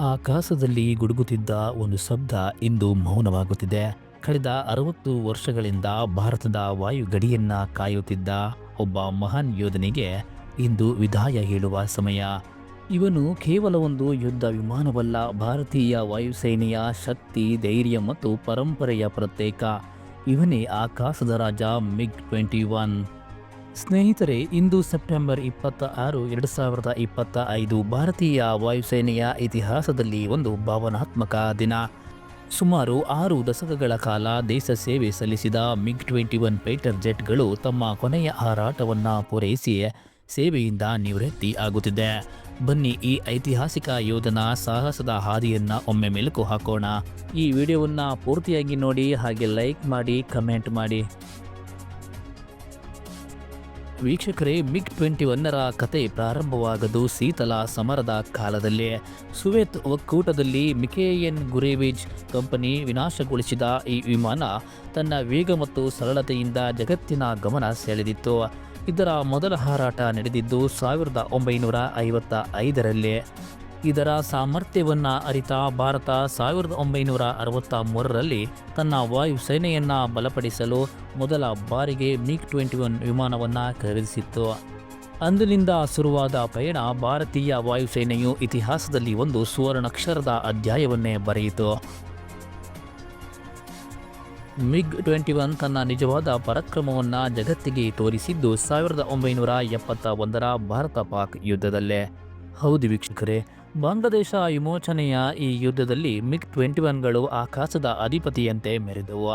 ಆಕಾಶದಲ್ಲಿ ಗುಡುಗುತ್ತಿದ್ದ ಒಂದು ಶಬ್ದ ಇಂದು ಮೌನವಾಗುತ್ತಿದೆ. ಕಳೆದ ಅರವತ್ತು ವರ್ಷಗಳಿಂದ ಭಾರತದ ವಾಯು ಗಡಿಯನ್ನ ಕಾಯುತ್ತಿದ್ದ ಒಬ್ಬ ಮಹಾನ್ ಯೋಧನಿಗೆ ಇಂದು ವಿದಾಯ ಹೇಳುವ ಸಮಯ. ಇವನು ಕೇವಲ ಒಂದು ಯುದ್ಧ ವಿಮಾನವಲ್ಲ, ಭಾರತೀಯ ವಾಯುಸೇನೆಯ ಶಕ್ತಿ, ಧೈರ್ಯ ಮತ್ತು ಪರಂಪರೆಯ ಪ್ರತ್ಯೇಕ. ಇವನೇ ಆಕಾಶದ ರಾಜ ಮಿಗ್ ಟ್ವೆಂಟಿ ಒನ್. ಸ್ನೇಹಿತರೆ, ಇಂದು ಸೆಪ್ಟೆಂಬರ್ ಇಪ್ಪತ್ತ ಆರು, ಎರಡು ಸಾವಿರದ ಇಪ್ಪತ್ತ ಐದು ಭಾರತೀಯ ವಾಯುಸೇನೆಯ ಇತಿಹಾಸದಲ್ಲಿ ಒಂದು ಭಾವನಾತ್ಮಕ ದಿನ. ಸುಮಾರು ಆರು ದಶಕಗಳ ಕಾಲ ದೇಶ ಸೇವೆ ಸಲ್ಲಿಸಿದ ಮಿಗ್ ಟ್ವೆಂಟಿ ಒನ್ ಪೇಟರ್ ಜೆಟ್ಗಳು ತಮ್ಮ ಕೊನೆಯ ಹಾರಾಟವನ್ನು ಪೂರೈಸಿ ಸೇವೆಯಿಂದ ನಿವೃತ್ತಿ ಆಗುತ್ತಿದೆ. ಬನ್ನಿ ಈ ಐತಿಹಾಸಿಕ ಯೋಧನ ಸಾಹಸದ ಹಾದಿಯನ್ನು ಒಮ್ಮೆ ಮೆಲುಕು ಹಾಕೋಣ. ಈ ವಿಡಿಯೋವನ್ನು ಪೂರ್ತಿಯಾಗಿ ನೋಡಿ, ಹಾಗೆ ಲೈಕ್ ಮಾಡಿ, ಕಮೆಂಟ್ ಮಾಡಿ. ವೀಕ್ಷಕರೇ, ಮಿಗ್ ಟ್ವೆಂಟಿ ಒನ್ನರ ಕತೆ ಪ್ರಾರಂಭವಾಗದು ಶೀತಲ ಸಮರದ ಕಾಲದಲ್ಲಿ. ಸುವೇತ್ ಒಕ್ಕೂಟದಲ್ಲಿ ಮಿಕೇಯನ್ ಗುರೇವಿಜ್ ಕಂಪನಿ ವಿನಾಶಗೊಳಿಸಿದ ಈ ವಿಮಾನ ತನ್ನ ವೇಗ ಮತ್ತು ಸರಳತೆಯಿಂದ ಜಗತ್ತಿನ ಗಮನ ಸೆಳೆದಿತ್ತು. ಇದರ ಮೊದಲ ಹಾರಾಟ ನಡೆದಿದ್ದು ಸಾವಿರದ ಒಂಬೈನೂರ ಐವತ್ತ ಐದರಲ್ಲಿ. ಇದರ ಸಾಮರ್ಥ್ಯವನ್ನು ಅರಿತ ಭಾರತ ಸಾವಿರದ ಒಂಬೈನೂರ ಅರವತ್ತ ಮೂರರಲ್ಲಿ ತನ್ನ ವಾಯುಸೇನೆಯನ್ನ ಬಲಪಡಿಸಲು ಮೊದಲ ಬಾರಿಗೆ ಮಿಗ್ ಟ್ವೆಂಟಿ ಒನ್ ವಿಮಾನವನ್ನು ಖರೀದಿಸಿತ್ತು. ಅಂದಿನಿಂದ ಶುರುವಾದ ಪಯಣ ಭಾರತೀಯ ವಾಯುಸೇನೆಯು ಇತಿಹಾಸದಲ್ಲಿ ಒಂದು ಸುವರ್ಣಾಕ್ಷರದ ಅಧ್ಯಾಯವನ್ನೇ ಬರೆಯಿತು. ಮಿಗ್ ಟ್ವೆಂಟಿ ಒನ್ ತನ್ನ ನಿಜವಾದ ಪರಾಕ್ರಮವನ್ನು ಜಗತ್ತಿಗೆ ತೋರಿಸಿದ್ದು ಸಾವಿರದ ಒಂಬೈನೂರ ಎಪ್ಪತ್ತ ಒಂದರ ಭಾರತ ಪಾಕ್ ಯುದ್ಧದಲ್ಲೇ. ಹೌದು ವೀಕ್ಷಕರೇ ಬಾಂಗ್ಲಾದೇಶ ವಿಮೋಚನೆಯ ಈ ಯುದ್ಧದಲ್ಲಿ ಮಿಗ್ ಟ್ವೆಂಟಿ ಒನ್ಗಳು ಆಕಾಶದ ಅಧಿಪತಿಯಂತೆ ಮೆರೆದವು.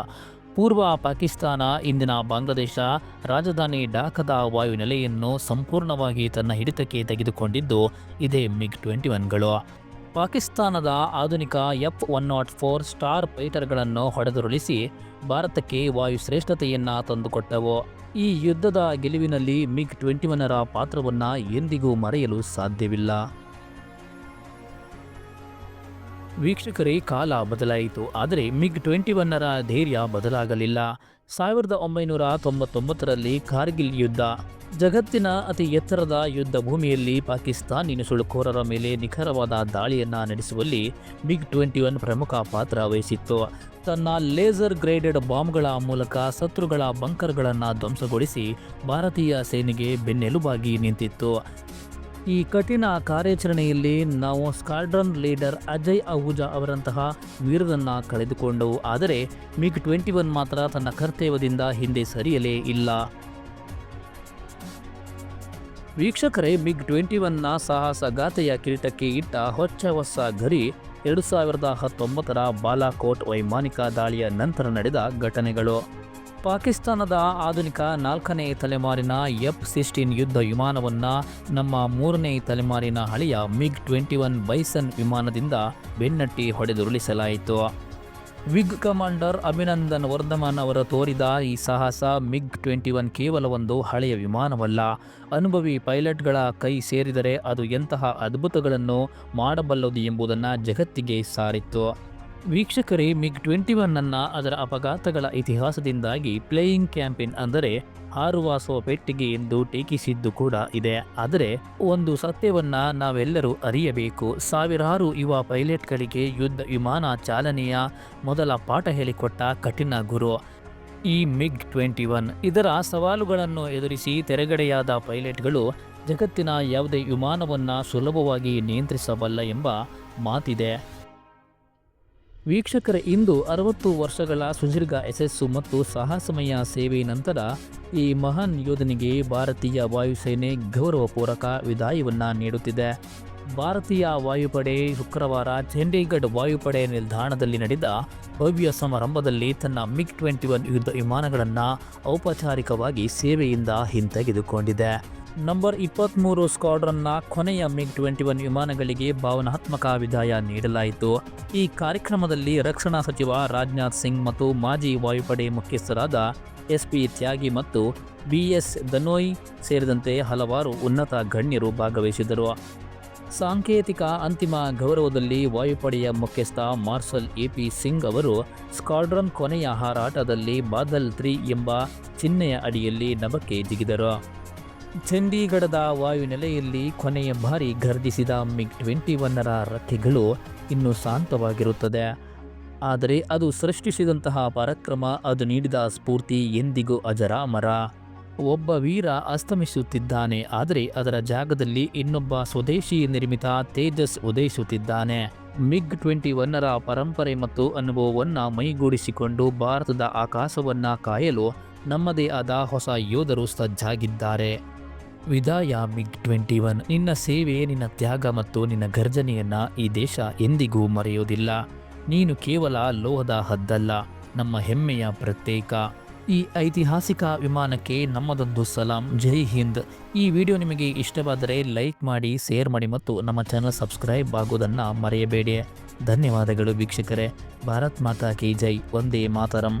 ಪೂರ್ವ ಪಾಕಿಸ್ತಾನ, ಇಂದಿನ ಬಾಂಗ್ಲಾದೇಶ ರಾಜಧಾನಿ ಢಾಕಾದ ವಾಯುನೆಲೆಯನ್ನು ಸಂಪೂರ್ಣವಾಗಿ ತನ್ನ ಹಿಡಿತಕ್ಕೆ ತೆಗೆದುಕೊಂಡಿದ್ದು, ಇದೇ ಮಿಗ್ ಟ್ವೆಂಟಿ ಒನ್ಗಳು ಪಾಕಿಸ್ತಾನದ ಆಧುನಿಕ F one naught four star ಫೈಟರ್ಗಳನ್ನು ಹೊಡೆದುರುಳಿಸಿ ಭಾರತಕ್ಕೆ ವಾಯು ಶ್ರೇಷ್ಠತೆಯನ್ನು ತಂದುಕೊಟ್ಟವು. ಈ ಯುದ್ಧದ ಗೆಲುವಿನಲ್ಲಿ ಮಿಗ್ ಟ್ವೆಂಟಿ ಒನ್ನರ ಪಾತ್ರವನ್ನು ಎಂದಿಗೂ ಮರೆಯಲು ಸಾಧ್ಯವಿಲ್ಲ. ವೀಕ್ಷಕರೇ, ಕಾಲ ಬದಲಾಯಿತು. ಆದರೆ ಮಿಗ್ ಟ್ವೆಂಟಿ ಒನ್ನರ ಧೈರ್ಯ ಬದಲಾಗಲಿಲ್ಲ. ಸಾವಿರದ ಒಂಬೈನೂರ ತೊಂಬತ್ತೊಂಬತ್ತರಲ್ಲಿ ಕಾರ್ಗಿಲ್ ಯುದ್ಧ. ಜಗತ್ತಿನ ಅತಿ ಎತ್ತರದ ಯುದ್ಧ ಭೂಮಿಯಲ್ಲಿ ಪಾಕಿಸ್ತಾನಿ ನುಸುಳುಕೋರರ ಮೇಲೆ ನಿಖರವಾದ ದಾಳಿಯನ್ನು ನಡೆಸುವಲ್ಲಿ ಮಿಗ್ ಟ್ವೆಂಟಿ ಒನ್ ಪ್ರಮುಖ ಪಾತ್ರ ವಹಿಸಿತ್ತು. ತನ್ನ ಲೇಸರ್ ಗ್ರೇಡೆಡ್ ಬಾಂಬ್ಗಳ ಮೂಲಕ ಶತ್ರುಗಳ ಬಂಕರ್ಗಳನ್ನು ಧ್ವಂಸಗೊಳಿಸಿ ಭಾರತೀಯ ಸೇನೆಗೆ ಬೆನ್ನೆಲುಬಾಗಿ ನಿಂತಿತ್ತು. ಈ ಕಠಿಣ ಕಾರ್ಯಾಚರಣೆಯಲ್ಲಿ ನಾವು ಸ್ಕ್ವಾಡ್ರನ್ ಲೀಡರ್ ಅಜಯ್ ಅಹುಜಾ ಅವರಂತಹ ವೀರರನ್ನ ಕಳೆದುಕೊಂಡವು. ಆದರೆ, ಮಿಗ್ ಟ್ವೆಂಟಿ ಒನ್ ಮಾತ್ರ ತನ್ನ ಕರ್ತವ್ಯದಿಂದ ಹಿಂದೆ ಸರಿಯಲೇ ಇಲ್ಲ. ವೀಕ್ಷಕರೇ, ಮಿಗ್ ಟ್ವೆಂಟಿ ಒನ್ನ ಸಾಹಸ ಗಾಥೆಯ ಕಿರೀಟಕ್ಕೆ ಇಟ್ಟ ಹೊಚ್ಚ ಹೊಸ ಗರಿ ಎರಡು ಸಾವಿರದ ಹತ್ತೊಂಬತ್ತರ ಬಾಲಾಕೋಟ್ ವೈಮಾನಿಕ ದಾಳಿಯ ನಂತರ ನಡೆದ ಘಟನೆಗಳು. ಪಾಕಿಸ್ತಾನದ ಆಧುನಿಕ ನಾಲ್ಕನೇ ತಲೆಮಾರಿನ ಎಫ್ ಸಿಕ್ಸ್ಟೀನ್ ಯುದ್ಧ ವಿಮಾನವನ್ನು ನಮ್ಮ ಮೂರನೇ ತಲೆಮಾರಿನ ಹಳೆಯ ಮಿಗ್ ಟ್ವೆಂಟಿ ಒನ್ ಬೈಸನ್ ವಿಮಾನದಿಂದ ಬೆನ್ನಟ್ಟಿ ಹೊಡೆದುರುಳಿಸಲಾಯಿತು. ವಿಗ್ ಕಮಾಂಡರ್ ಅಭಿನಂದನ್ ವರ್ಧಮಾನ್ ಅವರು ತೋರಿದ ಈ ಸಾಹಸ ಮಿಗ್ ಟ್ವೆಂಟಿ ಒನ್ ಕೇವಲ ಒಂದು ಹಳೆಯ ವಿಮಾನವಲ್ಲ. ಅನುಭವಿ ಪೈಲಟ್ಗಳ ಕೈ ಸೇರಿದರೆ ಅದು ಎಂತಹ ಅದ್ಭುತಗಳನ್ನು ಮಾಡಬಲ್ಲದು ಎಂಬುದನ್ನು ಜಗತ್ತಿಗೆ ಸಾರಿತ್ತು. ವೀಕ್ಷಕರೇ, ಮಿಗ್ ಟ್ವೆಂಟಿ ಒನ್ ಅನ್ನ ಅದರ ಅಪಘಾತಗಳ ಇತಿಹಾಸದಿಂದಾಗಿ ಪ್ಲೇಯಿಂಗ್ ಕ್ಯಾಂಪೇನ್ ಅಂದರೆ ಹಾರುವ ಪೆಟ್ಟಿಗೆ ಎಂದು ಟೀಕಿಸಿದ್ದು ಕೂಡ ಇದೆ. ಆದರೆ ಒಂದು ಸತ್ಯವನ್ನ ನಾವೆಲ್ಲರೂ ಅರಿಯಬೇಕು. ಸಾವಿರಾರು ಯುವ ಪೈಲಟ್ಗಳಿಗೆ ಯುದ್ಧ ವಿಮಾನ ಚಾಲನೆಯ ಮೊದಲ ಪಾಠ ಹೇಳಿಕೊಟ್ಟ ಕಠಿಣ ಗುರು ಈ ಮಿಗ್ ಟ್ವೆಂಟಿ ಒನ್. ಇದರ ಸವಾಲುಗಳನ್ನು ಎದುರಿಸಿ ತೆರೆಗಡೆಯಾದ ಪೈಲಟ್ಗಳು ಜಗತ್ತಿನ ಯಾವುದೇ ವಿಮಾನವನ್ನು ಸುಲಭವಾಗಿ ನಿಯಂತ್ರಿಸಬಲ್ಲ ಎಂಬ ಮಾತಿದೆ. ವೀಕ್ಷಕರ ಇಂದು ಅರವತ್ತು ವರ್ಷಗಳ ಸುದೀರ್ಘ ಯಶಸ್ಸು ಮತ್ತು ಸಾಹಸಮಯ ಸೇವೆ ನಂತರ ಈ ಮಹಾನ್ ಯೋಧನಿಗೆ ಭಾರತೀಯ ವಾಯುಸೇನೆ ಗೌರವಪೂರ್ವಕ ವಿದಾಯವನ್ನು ನೀಡುತ್ತಿದೆ. ಭಾರತೀಯ ವಾಯುಪಡೆ ಶುಕ್ರವಾರ ಚಂಡೀಗಢ ವಾಯುಪಡೆ ನಿಲ್ದಾಣದಲ್ಲಿ ನಡೆದ ಭವ್ಯ ಸಮಾರಂಭದಲ್ಲಿ ತನ್ನ ಮಿಗ್ ಟ್ವೆಂಟಿ ಒನ್ ಯುದ್ಧ ವಿಮಾನಗಳನ್ನು ಔಪಚಾರಿಕವಾಗಿ ಸೇವೆಯಿಂದ ಹಿಂತೆಗೆದುಕೊಂಡಿದೆ. ನಂಬರ್ ಇಪ್ಪತ್ತ್ಮೂರು ಸ್ಕ್ವಾಡ್ರನ್ನ ಕೊನೆಯ ಮಿಗ್ ಟ್ವೆಂಟಿ ಒನ್ ವಿಮಾನಗಳಿಗೆ ಭಾವನಾತ್ಮಕ ವಿದಾಯ ನೀಡಲಾಯಿತು. ಈ ಕಾರ್ಯಕ್ರಮದಲ್ಲಿ ರಕ್ಷಣಾ ಸಚಿವ ರಾಜನಾಥ್ ಸಿಂಗ್ ಮತ್ತು ಮಾಜಿ ವಾಯುಪಡೆ ಮುಖ್ಯಸ್ಥರಾದ ಎಸ್ ಪಿ ತ್ಯಾಗಿ ಮತ್ತು ಬಿ ಎಸ್ ದನೋಯ್ ಸೇರಿದಂತೆ ಹಲವಾರು ಉನ್ನತ ಗಣ್ಯರು ಭಾಗವಹಿಸಿದರು ಸಾಂಕೇತಿಕ ಅಂತಿಮ ಗೌರವದಲ್ಲಿ ವಾಯುಪಡೆಯ ಮುಖ್ಯಸ್ಥ ಮಾರ್ಷಲ್ ಎ ಪಿ ಸಿಂಗ್ ಅವರು ಸ್ಕ್ವಾಡ್ರನ್ ಕೊನೆಯ ಹಾರಾಟದಲ್ಲಿ ಬಾದಲ್ ತ್ರೀ ಎಂಬ ಚಿಹ್ನೆಯ ಅಡಿಯಲ್ಲಿ ನಭಕ್ಕೆ ಜಿಗಿದರು. ಚಂಡೀಗಢದ ವಾಯುನೆಲೆಯಲ್ಲಿ ಕೊನೆಯ ಬಾರಿ ಗರ್ಜಿಸಿದ ಮಿಗ್ ಟ್ವೆಂಟಿ ಒನ್ನರ ರಥಿಗಳು ಇನ್ನೂ ಶಾಂತವಾಗಿರುತ್ತದೆ. ಆದರೆ ಅದು ಸೃಷ್ಟಿಸಿದಂತಹ ಪರಾಕ್ರಮ, ಅದು ನೀಡಿದ ಸ್ಫೂರ್ತಿ ಎಂದಿಗೂ ಅಜರಾಮರ. ಒಬ್ಬ ವೀರ ಅಸ್ತಮಿಸುತ್ತಿದ್ದಾನೆ, ಆದರೆ ಅದರ ಜಾಗದಲ್ಲಿ ಇನ್ನೊಬ್ಬ ಸ್ವದೇಶಿ ನಿರ್ಮಿತ ತೇಜಸ್ ಉದಯಿಸುತ್ತಿದ್ದಾನೆ. ಮಿಗ್ ಟ್ವೆಂಟಿ ಒನ್ನರ ಪರಂಪರೆ ಮತ್ತು ಅನುಭವವನ್ನು ಮೈಗೂಡಿಸಿಕೊಂಡು ಭಾರತದ ಆಕಾಶವನ್ನು ಕಾಯಲು ನಮ್ಮದೇ ಆದ ಹೊಸ ಯೋಧರು ಸಜ್ಜಾಗಿದ್ದಾರೆ. ವಿದಾಯ ಮಿಗ್ ಟ್ವೆಂಟಿ ಒನ್. ನಿನ್ನ ಸೇವೆ ನಿನ್ನ ತ್ಯಾಗ ಮತ್ತು ನಿನ್ನ ಗರ್ಜನೆಯನ್ನ ಈ ದೇಶ ಎಂದಿಗೂ ಮರೆಯೋದಿಲ್ಲ. ನೀನು ಕೇವಲ ಲೋಹದ ಹದ್ದಲ್ಲ, ನಮ್ಮ ಹೆಮ್ಮೆಯ ಪ್ರತ್ಯೇಕ. ಈ ಐತಿಹಾಸಿಕ ವಿಮಾನಕ್ಕೆ ನಮ್ಮದೊಂದು ಸಲಾಂ. ಜೈ ಹಿಂದ್. ಈ ವಿಡಿಯೋ ನಿಮಗೆ ಇಷ್ಟವಾದರೆ ಲೈಕ್ ಮಾಡಿ, ಶೇರ್ ಮಾಡಿ ಮತ್ತು ನಮ್ಮ ಚಾನಲ್ ಸಬ್ಸ್ಕ್ರೈಬ್ ಆಗೋದನ್ನು ಮರೆಯಬೇಡಿ. ಧನ್ಯವಾದಗಳು ವೀಕ್ಷಕರೇ. ಭಾರತ್ ಮಾತಾ ಕಿ ಜೈ. ಒಂದೇ ಮಾತರಂ.